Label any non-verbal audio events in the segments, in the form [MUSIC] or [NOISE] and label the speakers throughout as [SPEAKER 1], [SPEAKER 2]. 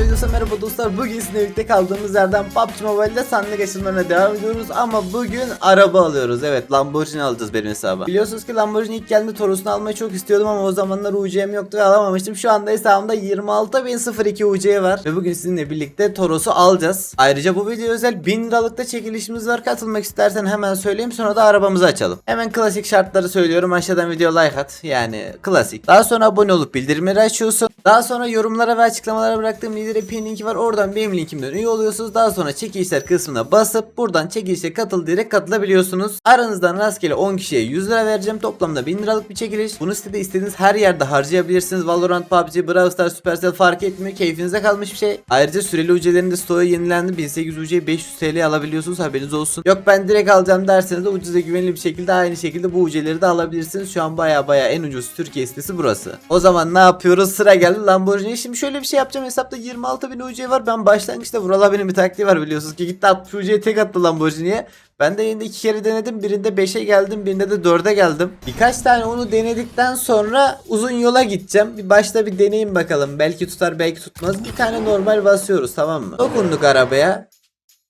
[SPEAKER 1] videosu merhaba dostlar. Bugün sizinle birlikte kaldığımız yerden PUBG Mobile'de sandık açılımlarına devam ediyoruz. Ama bugün araba alıyoruz. Evet Lamborghini alacağız benim hesaba. Biliyorsunuz ki Lamborghini ilk geldiğinde Toros'unu almayı çok istiyordum ama o zamanlar UC'm yoktu ve alamamıştım. Şu anda hesabımda 26.002 UC var. Ve bugün sizinle birlikte Toros'u alacağız. Ayrıca bu video özel 1000 liralıkta çekilişimiz var. Katılmak istersen hemen söyleyeyim sonra da arabamızı açalım. Hemen klasik şartları söylüyorum. Aşağıdan video like at. Yani klasik. Daha sonra abone olup bildirimleri açıyorsun. Daha sonra yorumlara ve açıklamalara bıraktığım lidere pin linki var. Oradan benim linkimden üye oluyorsunuz. Daha sonra çekilişler kısmına basıp buradan çekilişe katıl direkt katılabiliyorsunuz. Aranızdan rastgele 10 kişiye 100 lira vereceğim. Toplamda 1000 liralık bir çekiliş. Bunu sitede istediğiniz her yerde harcayabilirsiniz. Valorant, PUBG, Brawl Stars, Supercell fark etmiyor. Keyfinize kalmış bir şey. Ayrıca süreli UC'lerin de stoğu yenilendi. 1800 UC'ye 500 TL alabiliyorsunuz. Haberiniz olsun. Yok ben direkt alacağım derseniz de ucuza güvenilir bir şekilde aynı şekilde bu UC'leri de alabilirsiniz. Şu an baya baya en ucuz Türkiye sitesi burası. O zaman ne yapıyoruz? Sıra geldi Lamborghini. Şimdi şöyle bir şey yapacağım. Hesapta 26.000 UC var. Ben başlangıçta Vural abinin bir taktiği var biliyorsunuz ki gitti 60 UC'ye tek attı Lamborghini'ye. Ben de yine iki kere denedim. Birinde 5'e geldim, birinde de 4'e geldim. Birkaç tane onu denedikten sonra uzun yola gideceğim. Bir başta bir deneyim bakalım. Belki tutar, belki tutmaz. Bir tane normal basıyoruz tamam mı? Dokunduk arabaya.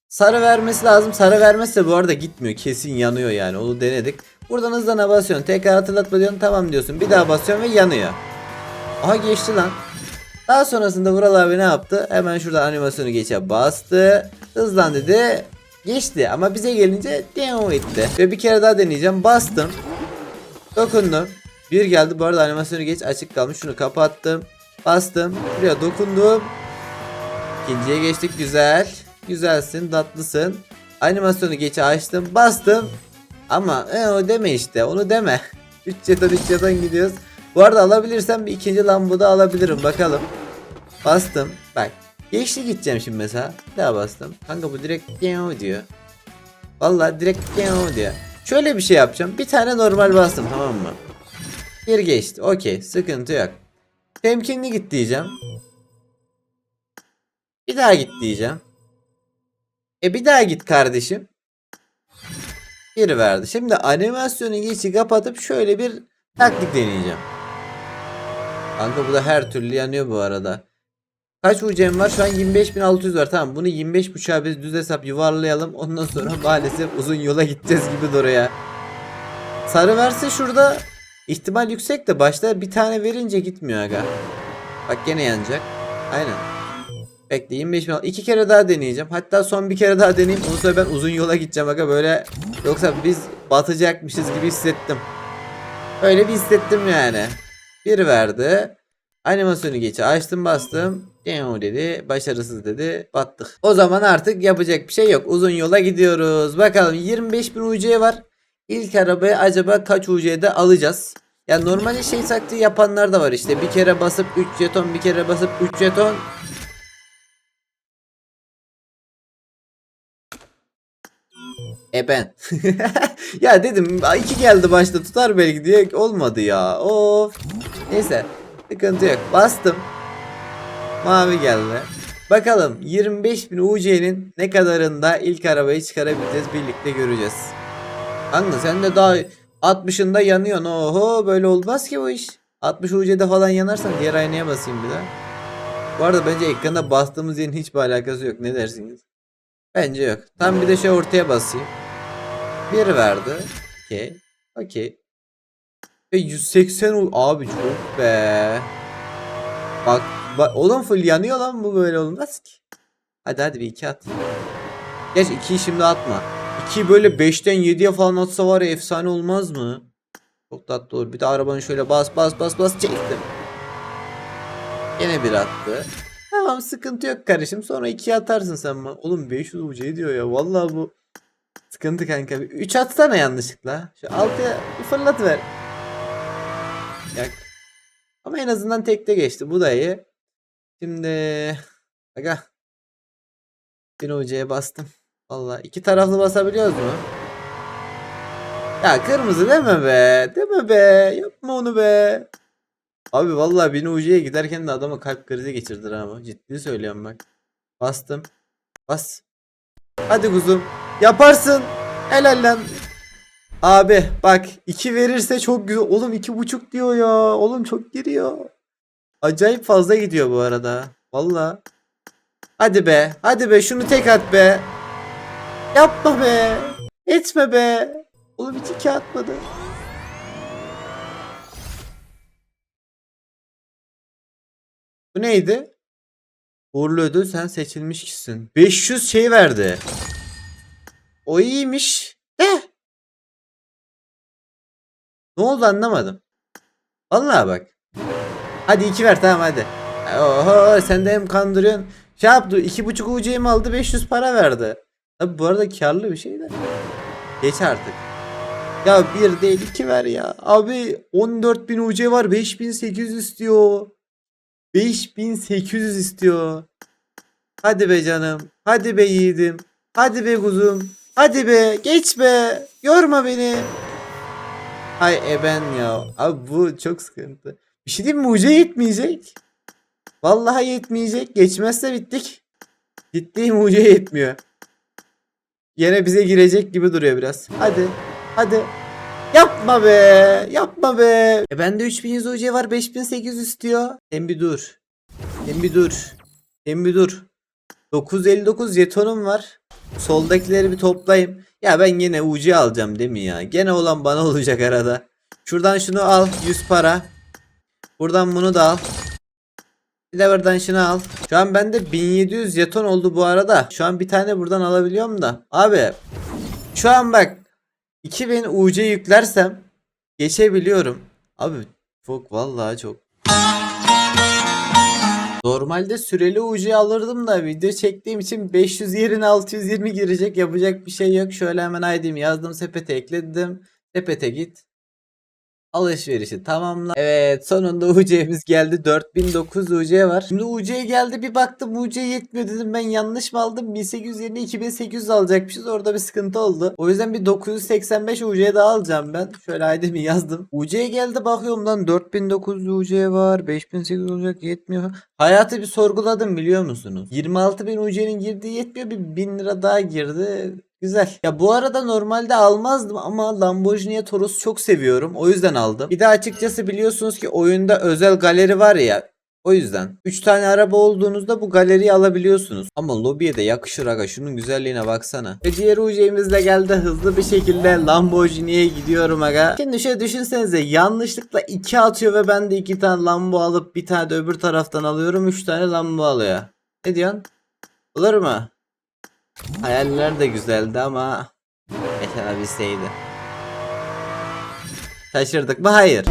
[SPEAKER 1] Sarı vermesi lazım. Sarı vermezse bu arada gitmiyor. Kesin yanıyor yani. Onu denedik. Buradan hızlana basıyorsun. Tekrar hatırlatma diyorsun. Tamam diyorsun. Bir daha basıyorsun ve yanıyor. Aha geçti lan. Daha sonrasında Vural abi ne yaptı? Hemen şurada animasyonu geçe bastı. Hızlan dedi. Geçti ama bize gelince devam etti. Ve bir kere daha deneyeceğim. Bastım. Dokundum. Bir geldi bu arada animasyonu geç açık kalmış. Şunu kapattım. Bastım. Buraya dokundum. İkinciye geçtik güzel. Güzelsin tatlısın. Animasyonu geç açtım. Bastım. Ama e, o deme işte onu deme. 3 jeton 3 jeton gidiyoruz. Bu arada alabilirsem bir ikinci lambu da alabilirim bakalım. Bastım. Bak. Geçti gideceğim şimdi mesela. Daha bastım. Kanka bu direkt diyor. Vallahi direkt diyor. Şöyle bir şey yapacağım. Bir tane normal bastım tamam mı? Bir geçti. Okey. Sıkıntı yok. Temkinli git diyeceğim. Bir daha git diyeceğim. E bir daha git kardeşim. Bir verdi. Şimdi animasyonu geçi kapatıp şöyle bir taktik deneyeceğim. Kanka bu da her türlü yanıyor bu arada. Kaç UC'm var? Şu an 25.600 var. Tamam bunu 25.5'a biz düz hesap yuvarlayalım. Ondan sonra [LAUGHS] maalesef uzun yola gideceğiz gibi duruyor. Sarı verse şurada ihtimal yüksek de başta bir tane verince gitmiyor aga. Bak gene yanacak. Aynen. Bekle 25 bin iki kere daha deneyeceğim. Hatta son bir kere daha deneyeyim. Ondan sonra ben uzun yola gideceğim aga böyle. Yoksa biz batacakmışız gibi hissettim. Öyle bir hissettim yani. Bir verdi. Animasyonu geçi açtım bastım. Demo dedi. Başarısız dedi. Battık. O zaman artık yapacak bir şey yok. Uzun yola gidiyoruz. Bakalım 25 bin UC var. İlk arabayı acaba kaç UC'de alacağız? Ya normalde şey taktiği yapanlar da var işte. Bir kere basıp 3 jeton, bir kere basıp 3 jeton. E ben. [LAUGHS] ya dedim iki geldi başta tutar belki diye olmadı ya. Of. Neyse. Sıkıntı yok. Bastım. Mavi geldi. Bakalım 25.000 UC'nin ne kadarında ilk arabayı çıkarabileceğiz birlikte göreceğiz. Kanka sen de daha 60'ında yanıyorsun. Oho böyle olmaz ki bu iş. 60 UC'de falan yanarsan diğer aynaya basayım bir daha. Bu arada bence ekranda bastığımız yerin hiçbir alakası yok. Ne dersiniz? Bence yok. Tam bir de şey ortaya basayım. Bir verdi. Okey. Okey. Ve 180 ul- abi çok be. Bak, bak oğlum full yanıyor lan bu böyle olmaz ki. Hadi hadi bir iki at. Geç 2'yi şimdi atma. 2'yi böyle 5'ten 7'ye falan atsa var ya efsane olmaz mı? Çok tatlı olur. Bir de arabanı şöyle bas bas bas bas çektim. Yine bir attı. Tamam sıkıntı yok kardeşim. Sonra 2'ye atarsın sen bana. Oğlum 500 UC diyor ya. Vallahi bu sıkıntı kanka. 3 atsana yanlışlıkla. Şu 6'ya bir fırlat ver. Yak. Ama en azından tekte geçti. Bu da iyi. Şimdi aga bir UC'ye bastım. Vallahi iki taraflı basabiliyoruz mu? Ya kırmızı deme be. Deme be. Yapma onu be. Abi vallahi beni UC'ye giderken de adama kalp krizi geçirdiler ama. Ciddi söylüyorum bak. Bastım. Bas. Hadi kuzum. Yaparsın. Helal lan. Abi bak 2 verirse çok güzel. Oğlum iki buçuk diyor ya. Oğlum çok giriyor. Acayip fazla gidiyor bu arada. Valla. Hadi be. Hadi be şunu tek at be. Yapma be. Etme be. Oğlum hiç iki atmadı. Bu neydi? Uğurlu ödül sen seçilmiş kişisin. 500 şey verdi. O iyiymiş. De. Ne oldu anlamadım. Vallahi bak. Hadi iki ver tamam hadi. Oho sen de hem kandırıyorsun. Şey yaptı iki buçuk UC'yi mi aldı 500 para verdi. Tabi bu arada karlı bir şey de. Geç artık. Ya bir değil iki ver ya. Abi 14.000 UC var 5800 istiyor. 5800 istiyor. Hadi be canım. Hadi be yiğidim. Hadi be kuzum. Hadi be. Geç be. Yorma beni. Hay eben ya. Abi bu çok sıkıntı. Bir şey diyeyim mi? Uca yetmeyecek. Vallahi yetmeyecek. Geçmezse bittik. Ciddiyim uca yetmiyor. Yine bize girecek gibi duruyor biraz. Hadi. Hadi. Yapma be. Yapma be. E bende 3100 UC var. 5800 istiyor. Sen bir dur. Sen bir dur. Sen bir dur. 959 jetonum var. Soldakileri bir toplayayım. Ya ben yine UC alacağım değil mi ya? Gene olan bana [LAUGHS] olacak arada. Şuradan şunu al. 100 para. Buradan bunu da al. Bir de buradan şunu al. Şu an bende 1700 jeton oldu bu arada. Şu an bir tane buradan alabiliyorum da. Abi. Şu an bak. 2000 UC yüklersem geçebiliyorum. Abi çok vallahi çok. Normalde süreli UC alırdım da video çektiğim için 500 yerine 620 girecek yapacak bir şey yok. Şöyle hemen ID'mi yazdım sepete ekledim. Sepete git. Alışverişi tamamla. Evet sonunda UC'miz geldi. 4009 UC var. Şimdi UC geldi bir baktım UC yetmiyor dedim ben yanlış mı aldım? 1800 yerine 2800 alacakmışız. Orada bir sıkıntı oldu. O yüzden bir 985 UC daha alacağım ben. Şöyle ID'mi yazdım. UC geldi bakıyorum lan 4900 UC var. 5800 olacak yetmiyor. Hayatı bir sorguladım biliyor musunuz? 26.000 UC'nin girdiği yetmiyor. Bir 1000 lira daha girdi. Güzel. Ya bu arada normalde almazdım ama Lamborghini Taurus çok seviyorum. O yüzden aldım. Bir de açıkçası biliyorsunuz ki oyunda özel galeri var ya. O yüzden 3 tane araba olduğunuzda bu galeriyi alabiliyorsunuz. Ama lobiye de yakışır aga şunun güzelliğine baksana. Ve diğer UC'miz de geldi hızlı bir şekilde Lamborghini'ye gidiyorum aga. Şimdi şöyle düşünsenize yanlışlıkla 2 atıyor ve ben de 2 tane Lambo alıp bir tane de öbür taraftan alıyorum 3 tane Lambo alıyor. Ne diyorsun? Olur mu? Hayaller de güzeldi ama yaşanabilseydi. Şaşırdık mı? Hayır.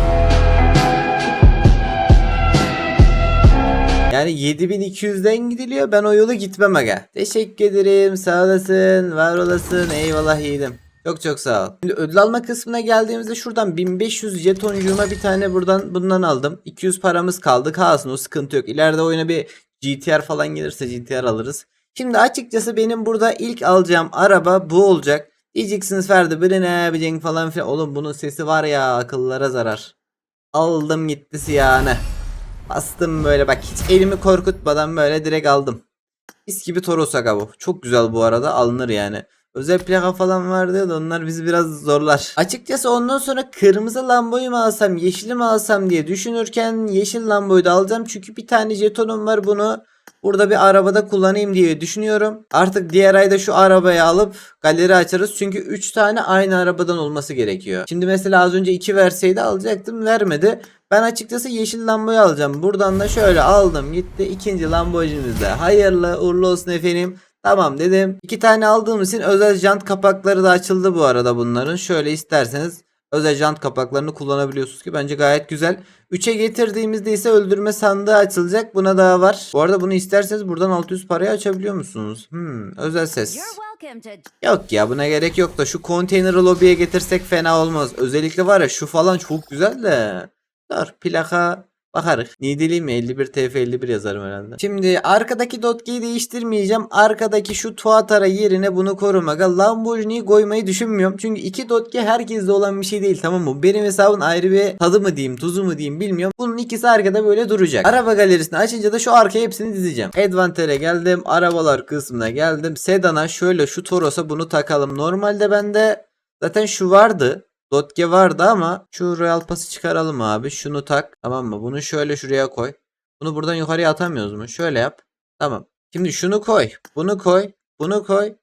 [SPEAKER 1] Yani 7200'den gidiliyor. Ben o yolu gitmem aga. Teşekkür ederim. Sağ olasın. Var olasın. Eyvallah yiğidim. Çok çok sağ ol. Şimdi ödül alma kısmına geldiğimizde şuradan 1500 jetoncuğuma bir tane buradan bundan aldım. 200 paramız kaldı. Kalsın o sıkıntı yok. İleride oyuna bir GTR falan gelirse GTR alırız. Şimdi açıkçası benim burada ilk alacağım araba bu olacak. Diyeceksiniz Ferdi biri ne bileyim falan filan. Oğlum bunun sesi var ya akıllara zarar. Aldım gitti siyahını. Bastım böyle bak hiç elimi korkutmadan böyle direkt aldım. Mis gibi Toros bu. Çok güzel bu arada alınır yani. Özel plaka falan vardı da onlar bizi biraz zorlar. Açıkçası ondan sonra kırmızı Lambo'yu mu alsam yeşili mi alsam diye düşünürken yeşil Lambo'yu da alacağım. Çünkü bir tane jetonum var bunu burada bir arabada kullanayım diye düşünüyorum. Artık diğer ayda şu arabayı alıp galeri açarız. Çünkü 3 tane aynı arabadan olması gerekiyor. Şimdi mesela az önce 2 verseydi alacaktım vermedi. Ben açıkçası yeşil Lambo'yu alacağım. Buradan da şöyle aldım gitti. ikinci de hayırlı uğurlu olsun efendim. Tamam dedim. İki tane aldığım için özel jant kapakları da açıldı bu arada bunların. Şöyle isterseniz özel jant kapaklarını kullanabiliyorsunuz ki bence gayet güzel. 3'e getirdiğimizde ise öldürme sandığı açılacak. Buna daha var. Bu arada bunu isterseniz buradan 600 parayı açabiliyor musunuz? Hmm, özel ses. Yok ya buna gerek yok da şu konteyneri lobiye getirsek fena olmaz. Özellikle var ya şu falan çok güzel de. Dur plaka bakarız. Nideli mi 51 TF 51 yazarım herhalde. Şimdi arkadaki dotkeyi değiştirmeyeceğim. Arkadaki şu Tuatara yerine bunu korumaga Lamborghini'yi koymayı düşünmüyorum. Çünkü iki dotke herkeste olan bir şey değil tamam mı? Benim hesabın ayrı bir tadı mı diyeyim tuzu mu diyeyim bilmiyorum. Bunun ikisi arkada böyle duracak. Araba galerisini açınca da şu arkaya hepsini dizeceğim. Advantage'e geldim. Arabalar kısmına geldim. Sedan'a şöyle şu Toros'a bunu takalım. Normalde bende zaten şu vardı. Dotge vardı ama şu Royal Pass'ı çıkaralım abi. Şunu tak. Tamam mı? Bunu şöyle şuraya koy. Bunu buradan yukarıya atamıyoruz mu? Şöyle yap. Tamam. Şimdi şunu koy. Bunu koy. Bunu koy.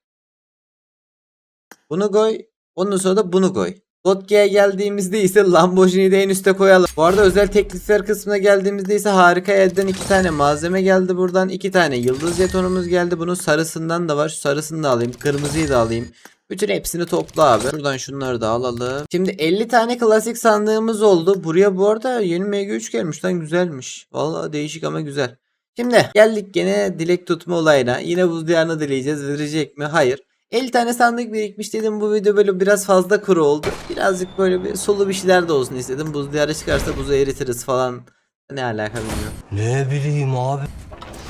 [SPEAKER 1] Bunu koy. Ondan sonra da bunu koy. Dotge'ye geldiğimizde ise Lamborghini'yi de en üste koyalım. Bu arada özel teklifler kısmına geldiğimizde ise harika elden iki tane malzeme geldi buradan. iki tane yıldız jetonumuz geldi. Bunun sarısından da var. Şu sarısını da alayım. Kırmızıyı da alayım. Bütün hepsini topla abi. Şuradan şunları da alalım. Şimdi 50 tane klasik sandığımız oldu. Buraya bu arada yeni MG3 gelmiş lan güzelmiş. Vallahi değişik ama güzel. Şimdi geldik gene dilek tutma olayına. Yine buz diyarını dileyeceğiz. Verecek mi? Hayır. 50 tane sandık birikmiş dedim bu video böyle biraz fazla kuru oldu. Birazcık böyle bir sulu bir şeyler de olsun istedim. Buz diyarı çıkarsa buzu eritiriz falan. Ne alaka bilmiyorum.
[SPEAKER 2] Ne bileyim abi.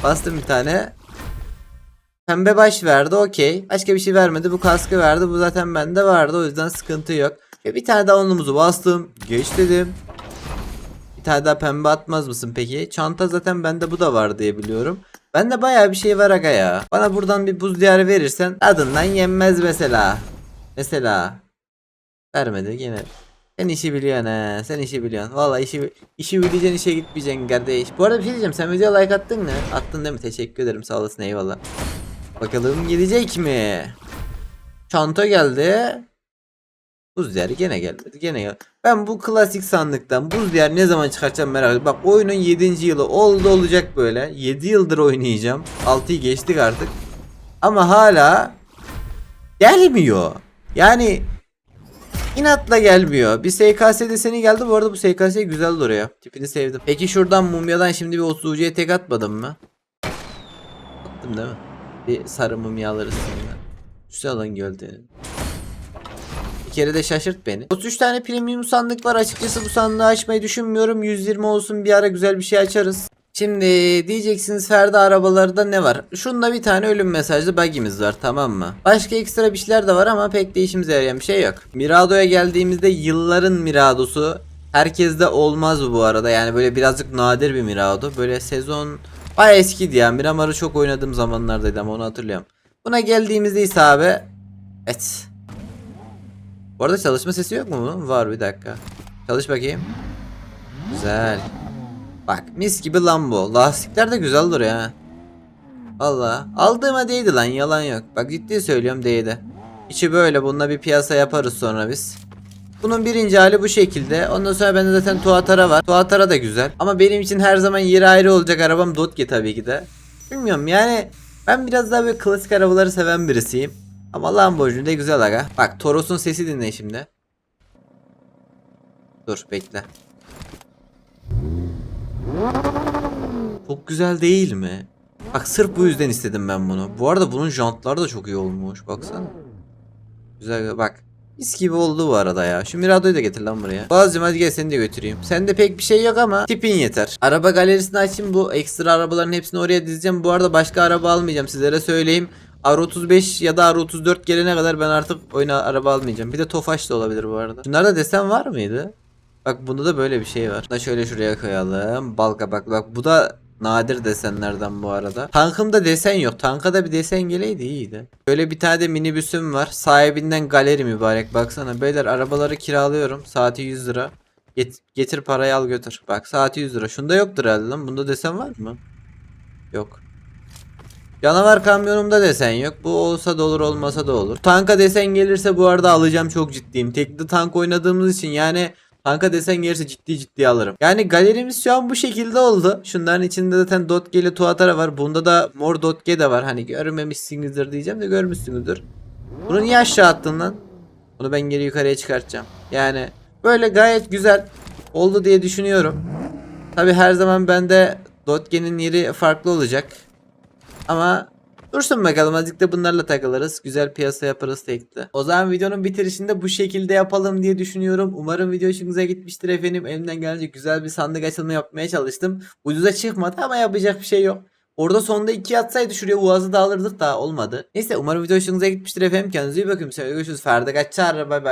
[SPEAKER 1] Bastım bir tane. Pembe baş verdi okey. Başka bir şey vermedi. Bu kaskı verdi. Bu zaten bende vardı. O yüzden sıkıntı yok. Ve bir tane daha onumuzu bastım. Geç dedim. Bir tane daha pembe atmaz mısın peki? Çanta zaten bende bu da var diye biliyorum. Bende bayağı bir şey var aga ya. Bana buradan bir buz diyarı verirsen adından yenmez mesela. Mesela. Vermedi yine. Sen işi biliyorsun he. Sen işi biliyorsun. Valla işi işi bileceksin işe gitmeyeceksin kardeş. Bu arada bir şey diyeceğim. Sen videoya like attın mı? Attın değil mi? Teşekkür ederim. Sağ olasın. Eyvallah. Bakalım gelecek mi? Çanta geldi. Buz diyarı gene gelmedi. Gene gel. Ben bu klasik sandıktan buz diyarı ne zaman çıkartacağım merak ediyorum. Bak oyunun 7. yılı oldu olacak böyle. 7 yıldır oynayacağım. 6'yı geçtik artık. Ama hala gelmiyor. Yani İnatla gelmiyor. Bir SKS deseni geldi. Bu arada bu SKS güzel duruyor. Tipini sevdim. Peki şuradan mumyadan şimdi bir 30 ucuya tek atmadım mı? Attım değil mi? Bir sarı mumya alırız şimdi. Güzel lan gölde. Bir kere de şaşırt beni. 33 tane premium sandık var. Açıkçası bu sandığı açmayı düşünmüyorum. 120 olsun bir ara güzel bir şey açarız. Şimdi diyeceksiniz Ferdi arabalarda ne var? Şunda bir tane ölüm mesajlı bug'imiz var tamam mı? Başka ekstra bir şeyler de var ama pek de işimize yarayan bir şey yok. Mirado'ya geldiğimizde yılların Mirado'su. Herkeste olmaz bu arada yani böyle birazcık nadir bir Mirado. Böyle sezon bayağı eskiydi ya. Miramar'ı çok oynadığım zamanlardaydı ama onu hatırlıyorum. Buna geldiğimizde ise abi Evet. Bu arada çalışma sesi yok mu bunun? Var bir dakika. Çalış bakayım. Güzel. Bak mis gibi Lambo. Lastikler de güzel duruyor ha. Valla. Aldığıma değdi lan yalan yok. Bak ciddi söylüyorum değdi. İçi böyle bununla bir piyasa yaparız sonra biz. Bunun birinci hali bu şekilde. Ondan sonra bende zaten Tuatara var. Tuatara da güzel. Ama benim için her zaman yeri ayrı olacak arabam Dodge tabii ki de. Bilmiyorum yani ben biraz daha böyle klasik arabaları seven birisiyim. Ama Lamborghini de güzel aga. Bak Toros'un sesi dinle şimdi. Dur bekle. Çok güzel değil mi? Bak sırf bu yüzden istedim ben bunu. Bu arada bunun jantları da çok iyi olmuş. Baksana. Güzel bak. Mis gibi oldu bu arada ya. Şu Mirado'yu da getir lan buraya. Bazıcım hadi gel seni de götüreyim. Sende pek bir şey yok ama tipin yeter. Araba galerisini açayım. Bu ekstra arabaların hepsini oraya dizeceğim. Bu arada başka araba almayacağım. Sizlere söyleyeyim. R35 ya da R34 gelene kadar ben artık oyuna araba almayacağım. Bir de Tofaş da olabilir bu arada. Şunlarda desen var mıydı? Bak bunda da böyle bir şey var. Da şöyle şuraya koyalım. Bal kabak. Bak bu da nadir desenlerden bu arada. Tankımda desen yok. Tanka da bir desen geleydi iyiydi. Böyle bir tane de minibüsüm var. Sahibinden galeri mübarek. Baksana beyler arabaları kiralıyorum. Saati 100 lira. Get- getir parayı al götür. Bak saati 100 lira. Şunda yoktur herhalde lan. Bunda desen var mı? Yok. Canavar kamyonumda desen yok. Bu olsa da olur olmasa da olur. Tanka desen gelirse bu arada alacağım çok ciddiyim. Tekli tank oynadığımız için yani Tanka desen gelirse ciddi ciddi alırım. Yani galerimiz şu an bu şekilde oldu. Şunların içinde zaten Dotge ile Tuatara var. Bunda da mor Dotge de var. Hani görmemişsinizdir diyeceğim de görmüşsünüzdür. Bunu niye aşağı attın lan? Bunu ben geri yukarıya çıkartacağım. Yani böyle gayet güzel oldu diye düşünüyorum. Tabi her zaman bende Dotge'nin yeri farklı olacak. Ama Dursun bakalım azıcık da bunlarla takılırız. Güzel piyasa yaparız tekli. O zaman videonun bitirişinde bu şekilde yapalım diye düşünüyorum. Umarım video hoşunuza gitmiştir efendim. Elimden gelince güzel bir sandık açılımı yapmaya çalıştım. Ucuza çıkmadı ama yapacak bir şey yok. Orada sonunda iki atsaydı şuraya Uaz'ı da alırdık da olmadı. Neyse umarım video hoşunuza gitmiştir efendim. Kendinize iyi bakın. Görüşürüz. Ferdi Kaçar. Bay bay.